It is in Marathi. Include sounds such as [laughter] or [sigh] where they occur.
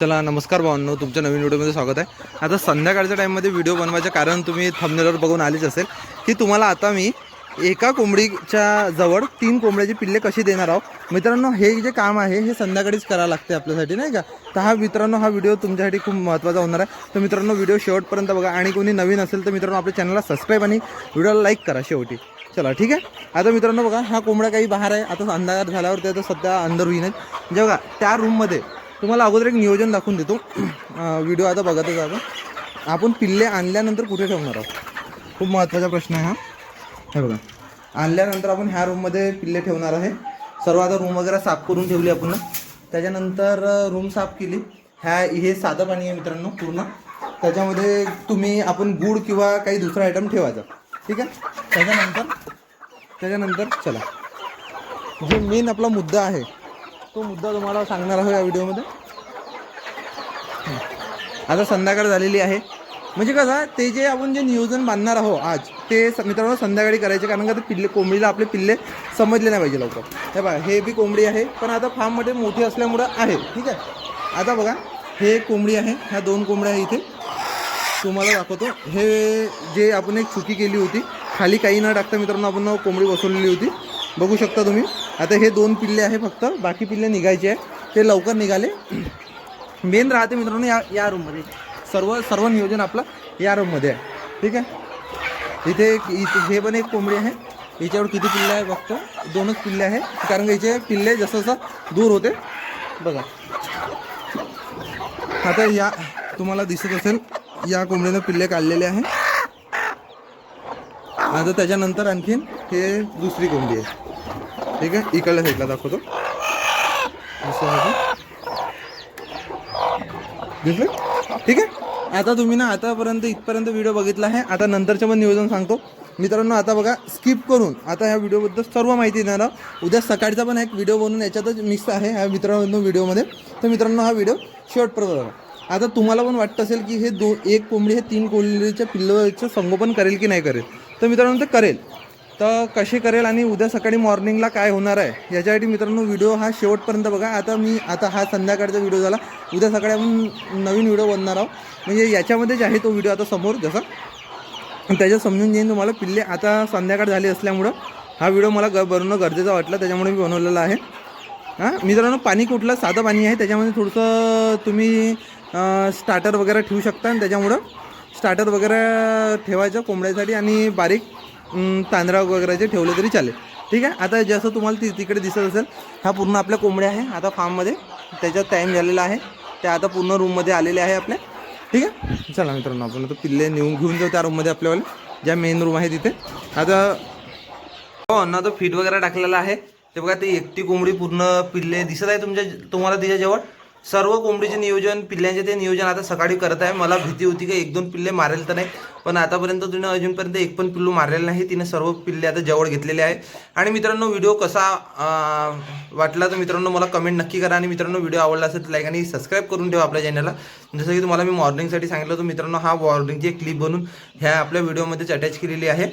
चला नमस्कार भावांनो तुमच्या नवीन व्हिडिओमध्ये स्वागत आहे. आता संध्याकाळच्या टाईममध्ये व्हिडिओ बनवायचं कारण तुम्ही थंबनेलवर बघून आलेच असेल की तुम्हाला आता मी एका कोंबडीच्या जवळ तीन कोंबड्याची पिल्ले कशी देणार आहोत. मित्रांनो हे जे काम आहे हे संध्याकाळीच करावं लागते आपल्यासाठी नाही का? तर हा मित्रांनो हा व्हिडिओ तुमच्यासाठी खूप महत्त्वाचा होणार आहे. तर मित्रांनो व्हिडिओ शेवटपर्यंत बघा. आणि कोणी नवीन असेल तर मित्रांनो आपल्या चॅनलला सबस्क्राईब आणि व्हिडिओला लाईक करा शेवटी. चला ठीक आहे? आता मित्रांनो बघा हा कोंबडा काही बाहेर आहे. आता अंधार झाल्यावर ते आता सध्या अंदर होईन आहेत जे बघा त्या रूममध्ये तुम्हाला अगोदर एक नियोजन दाखवून देतो. व्हिडिओ आता बघतच आपण आपण पिल्ले आणल्यानंतर कुठे ठेवणार आहोत? खूप महत्त्वाचा प्रश्न आहे हा. हे बघा. आणल्यानंतर आपण ह्या रूममध्ये पिल्ले ठेवणार आहे. सर्व आता रूम वगैरे साफ करून ठेवली आपण. त्याच्यानंतर रूम साफ केली. ह्या हे साधं पाणी आहे मित्रांनो पूर्ण. त्याच्यामध्ये तुम्ही आपण गुड किंवा काही दुसरा आयटम ठेवायचा ठीक आहे? त्याच्यानंतर त्याच्यानंतर चला. जो मेन आपला मुद्दा आहे तो मुद्दा तुम्हाला सांगणार आहोत या व्हिडिओमध्ये. आता संध्याकाळ झालेली आहे. म्हणजे कसं ते जे आपण जे नियोजन बांधणार आहोत आज ते स- मित्रांनो संध्याकाळी करायचे कारण का ते पिल्ले कोंबडीला आपले पिल्ले समजले नाही पाहिजे लवकर. हे बघा हे बी कोंबडी आहे पण आता फार्ममध्ये मोठी असल्यामुळं आहे ठीक आहे? आता बघा हे एक कोंबडी आहे ह्या दोन कोंबड्या आहे इथे. तुम्हाला दाखवतो. हे जे आपण एक चुकी केली होती खाली काही न टाकता मित्रांनो आपण कोंबडी बसवलेली होती. बघू शकता तुम्ही. आता हे दोन पिल्ले आहे फक्त बाकी पिल्ले निघायचे आहे ते लवकर निघाले. [clears throat] मेन राहते मित्रांनो या या रूममध्ये सर्व सर्व नियोजन आपलं या रूममध्ये आहे. ठीक आहे? इथे एक- इथे हे पण एक कोंबडी आहे. याच्यावर किती पिल्ले आहे बघतो. दोनच पिल्ले आहे. कारण का याचे पिल्ले जसं जसं दूर होते. बघा. आता या तुम्हाला दिसत असेल या कोंबडीनं पिल्ले काढलेले आहे. आता त्याच्यानंतर आणखीन हे दुसरी कोंबडी आहे. ठीक आहे? इकडल्या साईडला दाखवतो. असं आहे दिसलं? ठीक आहे? आता तुम्ही ना आतापर्यंत इथपर्यंत व्हिडिओ बघितला आहे. आता नंतरचं पण नियोजन सांगतो. मित्रांनो आता बघा स्किप करून आता ह्या व्हिडिओबद्दल सर्व माहिती देणार आहोत. उद्या सकाळचा पण एक व्हिडिओ बनवून याच्यातच मिक्स आहे ह्या मित्रांनो व्हिडिओमध्ये तर मित्रांनो हा व्हिडिओ शेवटपर्यंत बघा आता तुम्हाला पण वाटत असेल की हे दो एक कोंबडी हे तीन कोंबडीच्या पिल्लाचं संगोपन करेल की नाही करेल? तर मित्रांनो ते करेल. तर कसे करेल आणि उद्या सकाळी मॉर्निंगला काय होणार आहे याच्यासाठी मित्रांनो व्हिडिओ हा शेवटपर्यंत बघा. आता मी आता हा संध्याकाळचा व्हिडिओ झाला. उद्या सकाळी आपण नवीन व्हिडिओ बनणार आहोत. म्हणजे याच्यामध्येच आहे तो व्हिडिओ आता समोर जसा त्याच्यात समजून घेईन तुम्हाला. पिल्ले आता संध्याकाळ झाली असल्यामुळं हा व्हिडिओ मला ग बनवणं गरजेचं वाटलं. त्याच्यामुळे मी बनवलेला आहे. हां मित्रांनो पाणी कुठलं? साधं पाणी आहे. त्याच्यामध्ये थोडंसं तुम्ही स्टार्टर वगैरे ठेवू शकता. आणि त्याच्यामुळं स्टार्टर वगैरे ठेवायचं कोंबड्यासाठी. आणि बारीक तांदळा वगैरेचे ठेवले तरी चालेल. ठीक आहे? आता जसं तुम्हाला ती तिकडे दिसत असेल हा पूर्ण आपल्या कोंबड्या आहे. आता फार्ममध्ये त्याच्यात टाईम झालेला आहे. त्या आता पूर्ण रूममध्ये आलेले आहे आपल्या ठीक आहे? चला मित्रांनो आपण आता पिल्ले नेऊन घेऊन जाऊ त्या रूममध्ये आपल्यावाले. ज्या मेन रूम आहे तिथे. आता हो ना तो फीट वगैरे टाकलेला आहे. ते बघा ते एकटी कोंबडी पूर्ण पिल्ले दिसत आहे तुमच्या तुम्हाला तिच्याजवळ सर्व कोंबडीचे नियोजन पिल्ल्यांचे ते नियोजन आता सकाळी करत आहे. मला भीती होती की एक दोन पिल्ले मारेल तर नाही. पण आतापर्यंत तिनं अजूनपर्यंत एक पण पिल्लू मारलेलं नाही. तिने सर्व पिल्ले आता जवळ घेतलेले आहे आणि मित्रांनो व्हिडिओ कसा वाटला तर मित्रांनो मला कमेंट नक्की करा. आणि मित्रांनो व्हिडिओ आवडला असेल तर लाईक आणि सबस्क्राईब करून ठेवा आपल्या चॅनलला जसं की तुम्हाला मी मॉर्निंगसाठी सांगितलं होतं मित्रांनो हा मॉर्निंगची एक क्लिप बनून ह्या आपल्या व्हिडिओमध्येच अटॅच केलेली आहे.